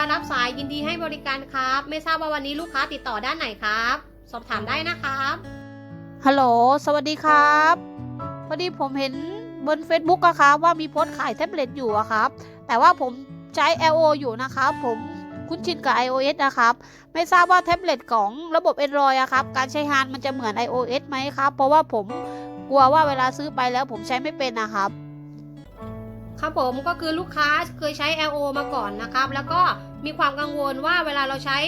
ารับสายยินดีให้บริการครับ ไม่ทราบว่าวันนี้ลูกค้าติดต่อด้านไหนครับ สอบถามได้นะครับ ฮัลโหล สวัสดีครับ พอดีผมเห็นบน Facebook อะครับว่ามีโพสต์ขายแท็บเล็ตอยู่อะครับ แต่ว่าผมใช้ LO อยู่นะครับผมคุ้นชินกับ iOS นะครับ ไม่ทราบว่าแท็บเล็ตของระบบ Android อะครับ การใช้งานมันจะเหมือน iOS ไหมครับ เพราะว่าผมกลัวว่าเวลาซื้อไปแล้วผมใช้ไม่เป็นนะครับครับผมก็คือลูกค้าเคยใช้ LO มาก่อนนะครับ แล้วก็ มีความกังวลว่าเวลาเราใช้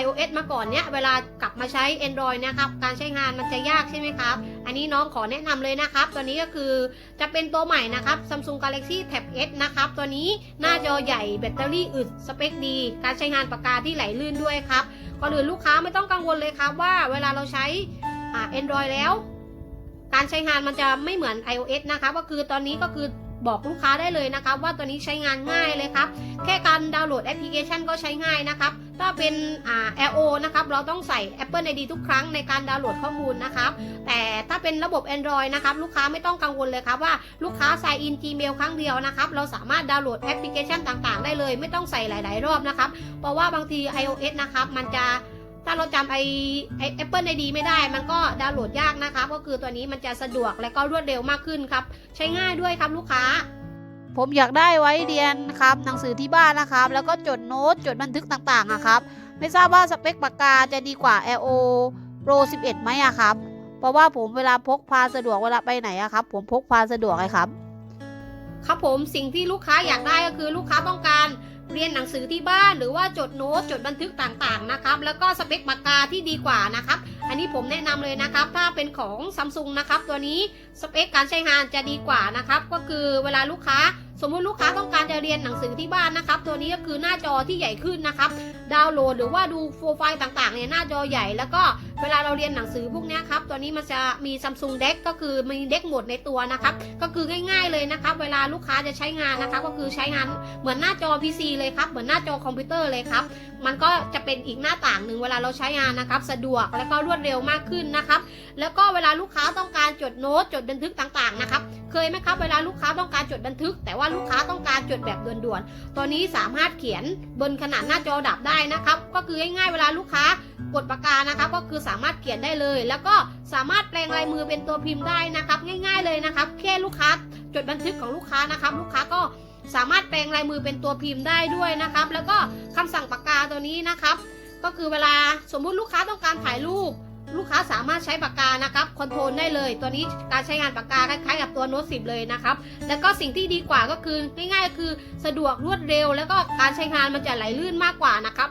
iOS มาก่อนเนี้ยเวลากลับมาใช้ Android นะครับการใช้งานมันจะยากใช่ไหมครับ อันนี้น้องขอแนะนำเลยนะครับ ตัวนี้ก็คือจะเป็นตัวใหม่นะครับ Samsung Galaxy Tab S นะครับ ตัวนี้หน้าจอใหญ่แบตเตอรี่อึดสเปคดี การใช้งานปากกาที่ไหลลื่นด้วยครับก่อนอื่นลูกค้าไม่ต้องกังวลเลยครับว่าเวลาเราใช้ Android แล้ว การใช้งานมันจะไม่เหมือน iOS นะคะก็คือตอนนี้ก็คือ บอกลูกค้าได้เลยนะครับ ว่าตัวนี้ใช้งานง่ายเลยครับ แค่การดาวน์โหลดแอปพลิเคชันก็ใช้ง่ายนะครับ ถ้าเป็นอ่า LO นะครับ เราต้องใส่ Apple ID ทุกครั้งในการดาวน์โหลดข้อมูลนะครับ แต่ถ้าเป็นระบบ Android นะครับ ลูกค้าไม่ต้องกังวลเลยครับว่าลูกค้าใส่ in Gmail ครั้งเดียวนะครับ เราสามารถดาวน์โหลดแอปพลิเคชันต่างๆ ได้เลย ไม่ต้องใส่หลาย ๆ รอบนะครับ เพราะว่าบางที iOS นะครับ มันจะ ถ้าเราจำไอไอ Apple ID ไม่ได้ มันก็ดาวน์โหลดยากนะครับก็คือตัวนี้มันจะสะดวกและก็รวดเร็วมากขึ้นครับ ใช้ง่ายด้วยครับลูกค้า ผมอยากได้ไว้เรียนครับ หนังสือที่บ้านนะครับ แล้วก็จดโน้ตจดบันทึกต่างๆอะครับ ไม่ทราบว่าสเปคปากกาจะดีกว่า LO Pro 11ไหมอะครับ เพราะว่าผมเวลาพกพาสะดวกเวลาไปไหนอะครับ ผมพกพาสะดวกไงครับ ครับผมสิ่งที่ลูกค้าอยากได้ก็คือลูกค้าต้องการ เรียนหนังสือที่บ้านหรือว่าจดโน้ตจดบันทึกต่างๆนะครับ แล้วก็สเปคปากกาที่ดีกว่านะครับ อันนี้ผมแนะนำเลยนะครับ ถ้าเป็นของซัมซุงนะครับ ตัวนี้สเปคการใช้งานจะดีกว่านะครับ ก็คือเวลาลูกค้า สมมุติลูกค้าต้องการจะเรียนหนังสือที่บ้านนะครับ ตัวนี้ก็คือหน้าจอที่ใหญ่ขึ้นนะครับ ดาวน์โหลดหรือว่าดูโปรไฟล์ต่างๆเนี่ยหน้าจอใหญ่ แล้วก็เวลาเราเรียนหนังสือพวกนี้ครับ ตัวนี้มันจะมี Samsung Deck ก็คือมีเด็กหมดในตัวนะครับ ก็คือง่าย ๆเลยนะครับ เวลาลูกค้าจะใช้งานนะครับ ก็คือใช้งานเหมือนหน้าจอ PC เลยครับ เหมือนหน้าจอคอมพิวเตอร์เลยครับ มันก็จะเป็นอีกหน้าต่างหนึ่งเวลาเราใช้งานนะครับ สะดวกและก็รวดเร็วมากขึ้นนะครับ แล้วก็เวลาลูกค้าต้องการจดโน้ตจดบันทึกต่างๆนะครับ เคยไหมครับ เวลาลูกค้าต้องการจดบันทึก แต่ว่าลูกค้าต้องการจดแบบด่วนๆ ตัวนี้สามารถเขียนบนขนาดหน้าจอดับได้นะครับ ก็คือง่ายๆเวลาลูกค้ากดปากกานะครับก็คือสามารถเขียนได้เลย แล้วก็สามารถแปลงลายมือเป็นตัวพิมพ์ได้นะครับ ง่ายๆเลยนะครับแค่ลูกค้าจดบันทึกของลูกค้านะครับ ลูกค้าก็สามารถแปลงลายมือเป็นตัวพิมพ์ได้ด้วยนะครับ แล้วก็คำสั่งปากกาตัวนี้นะครับ ก็คือเวลาสมมุติลูกค้าต้องการถ่ายรูป ลูกค้าสามารถใช้ปากกานะครับคอนโทรลได้เลย ตัวนี้การใช้งานปากกาคล้ายๆกับตัวโน้ตสิเลยนะครับ แล้วก็สิ่งที่ดีกว่าก็คือง่ายๆ คือสะดวกรวดเร็ว แล้วก็การใช้งานมันจะไหลลื่นมากกว่านะครับ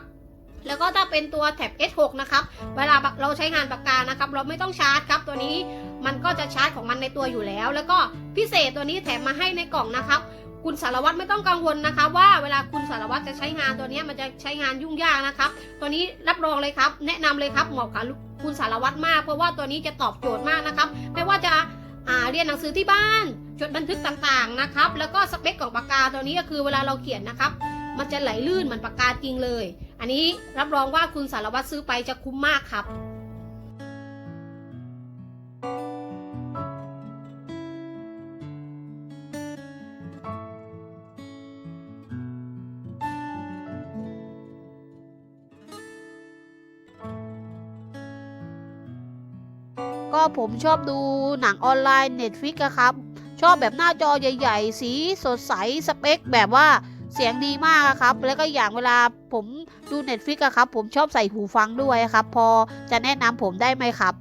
แล้วก็ถ้าเป็นตัวแท็บ S6 นะครับ เวลาเราใช้งานปากกานะครับ เราไม่ต้องชาร์จครับ ตัวนี้มันก็จะชาร์จของมันในตัวอยู่แล้ว แล้วก็พิเศษตัวนี้แถมมาให้ในกล่องนะครับ คุณสารวัตรไม่ต้องกังวลนะคะ ว่าเวลาคุณสารวัตรจะใช้งานตัวนี้มันจะใช้งานยุ่งยากนะครับ ตัวนี้รับรองเลยครับ แนะนำเลยครับเหมาะกับคุณสารวัตรมาก เพราะว่าตัวนี้จะตอบโจทย์มากนะครับไม่ว่าจะอ่าเรียนหนังสือที่บ้านจดบันทึกต่างๆนะครับ แล้วก็สเปคของปากกาตัวนี้ก็คือเวลาเราเขียนนะครับ มันจะไหลลื่นเหมือนปากกาจริงเลย อันนี้รับรองว่าคุณสารวัตรซื้อไปจะคุ้มมากครับ ผมชอบดูหนังออนไลน์ Netflix อะครับ ชอบแบบหน้าจอใหญ่ ๆ สีสดใสสเปค แบบว่าเสียงดีมากอะครับ แล้วก็อย่างเวลาผมดู Netflix อะครับ ผมชอบใส่หูฟังด้วยครับ พอจะแนะนำผมได้ไหมครับ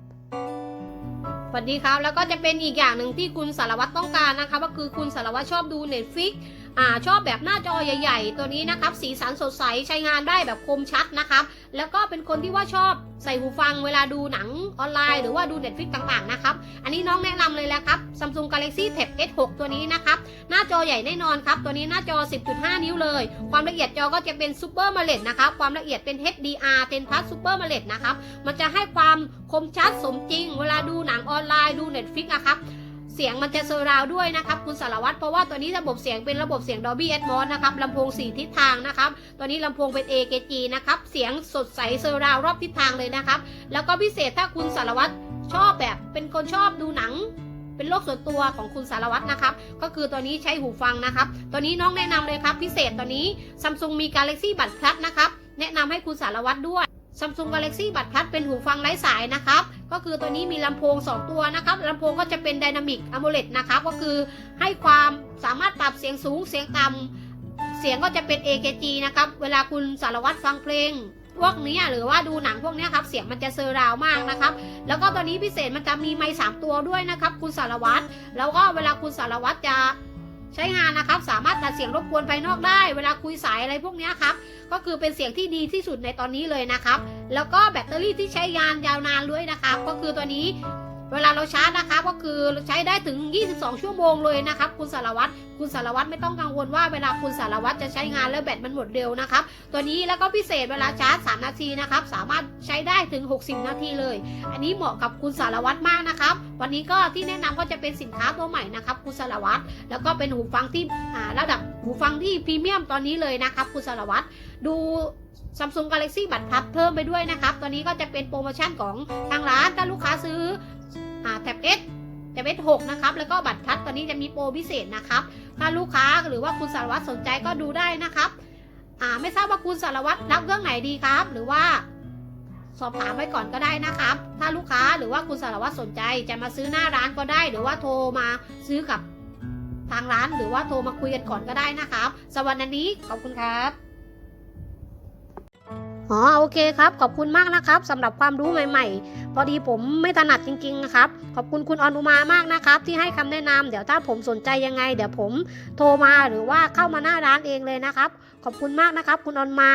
สวัสดีครับ แล้วก็จะเป็นอีกอย่างหนึ่งที่คุณสารวัตรต้องการนะคะ ก็คือคุณสารวัตรชอบดู Netflix อ่าชอบแบบหน้าจอใหญ่ ๆ ตัวนี้นะครับ สีสันสดใสใช้งานได้แบบคมชัดนะครับ แล้วก็เป็นคนที่ว่าชอบใส่หูฟังเวลาดูหนังออนไลน์หรือว่าดู Netflix ต่างๆนะครับ อันนี้น้องแนะนำเลยแหละครับ Samsung Galaxy Tab S6 ตัวนี้นะครับ หน้าจอใหญ่แน่นอนครับ ตัวนี้หน้าจอ 10.5 นิ้วเลย ความละเอียดจอก็จะเป็น Super m o l e d นะครับ ความละเอียดเป็น HDR 10 Plus Super AMOLED นะครับ มันจะให้ความคมชัดสมจริง เวลาดูหนังออนไลน์ดู Netflix อะครับ เสียงมันจะเซอร์ราวด์ด้วยนะครับคุณสารวัตรเพราะว่าตัวนี้ระบบเสียงเป็นระบบเสียง Dolby Atmos นะครับลำโพง 4 ทิศทางนะครับตัวนี้ลำโพงเป็น AKG นะครับเสียงสดใสเซอร์ราวด์รอบทิศทางเลยนะครับ แล้วก็พิเศษถ้าคุณสารวัตรชอบแบบเป็นคนชอบดูหนังเป็นโรคส่วนตัวของคุณสารวัตรนะครับ ก็คือตัวนี้ใช้หูฟังนะครับ ตัวนี้น้องแนะนำเลยครับ พิเศษตัวนี้ Samsung มี Galaxy บัตรพลัดนะครับ แนะนำให้คุณสารวัตรด้วย Samsung Galaxy บัตรพลัดเป็นหูฟังไร้สายนะครับ ก็คือตัวนี้มีลำโพง 2 ตัวนะครับลำโพงก็จะเป็น Dynamic AMOLED นะครับ ก็คือให้ความสามารถปรับเสียงสูงเสียงต่ำเสียงก็จะเป็น AKG นะครับ เวลาคุณสารวัตรฟังเพลงพวกนี้หรือว่าดูหนังพวกนี้ครับ เสียงมันจะเซอร์ราวมากนะครับ แล้วก็ตัวนี้พิเศษมันจะมีไมค์สามตัวด้วยนะครับ คุณสารวัตรแล้วก็เวลาคุณสารวัตรจะ ใช้งานนะครับ สามารถตัดเสียงรบกวนภายนอกได้ เวลาคุยสายอะไรพวกนี้ครับ ก็คือเป็นเสียงที่ดีที่สุดในตอนนี้เลยนะครับ แล้วก็แบตเตอรี่ที่ใช้งานยาวนานด้วยนะครับ ก็คือตัวนี้ เวลาเราชาร์จนะครับก็คือใช้ได้ถึง 22 ชั่วโมงเลยนะครับ คุณสารวัตรคุณสารวัตรไม่ต้องกังวลว่าเวลาคุณสารวัตรจะใช้งานแล้วแบตมันหมดเร็วนะครับ ตัวนี้แล้วก็พิเศษเวลาชาร์จ 3 นาทีนะครับ สามารถใช้ได้ถึง 60 นาทีเลย อันนี้เหมาะกับคุณสารวัตรมากนะครับ วันนี้ก็ที่แนะนำก็จะเป็นสินค้าตัวใหม่นะครับ คุณสารวัตรแล้วก็เป็นหูฟังที่อ่าระดับหูฟังที่พรีเมียมตอนนี้เลยนะครับคุณสารวัตรดู Samsung Galaxy บัตรพับเพิ่มไปด้วยนะครับ ตอนนี้ก็จะเป็นโปรโมชั่นของทางร้านถ้าลูกค้าซื้อ แท็บเอสแท็บเอส6นะครับ แล้วก็บัตรพัดตอนนี้จะมีโปรพิเศษนะครับ ถ้าลูกค้าหรือว่าคุณสารวัตรสนใจก็ดูได้นะครับ อ่าไม่ทราบว่าคุณสารวัตรรับเรื่องไหนดีครับ หรือว่าสอบถามไว้ก่อนก็ได้นะครับ ถ้าลูกค้าหรือว่าคุณสารวัตรสนใจจะมาซื้อหน้าร้านก็ได้ หรือว่าโทรมาซื้อกับทางร้าน หรือว่าโทรมาคุยกันก่อนก็ได้นะครับสวัสดีนี้ขอบคุณครับ อ๋อโอเคครับ ขอบคุณมากนะครับสำหรับความรู้ใหม่ๆ พอดีผมไม่ถนัดจริงๆนะครับ ขอบคุณคุณอนุมามากนะครับ ที่ให้คำแนะนำเดี๋ยวถ้าผมสนใจยังไง เดี๋ยวผมโทรมาหรือว่าเข้ามาหน้าร้านเองเลยนะครับ ขอบคุณมากนะครับ คุณอนุมา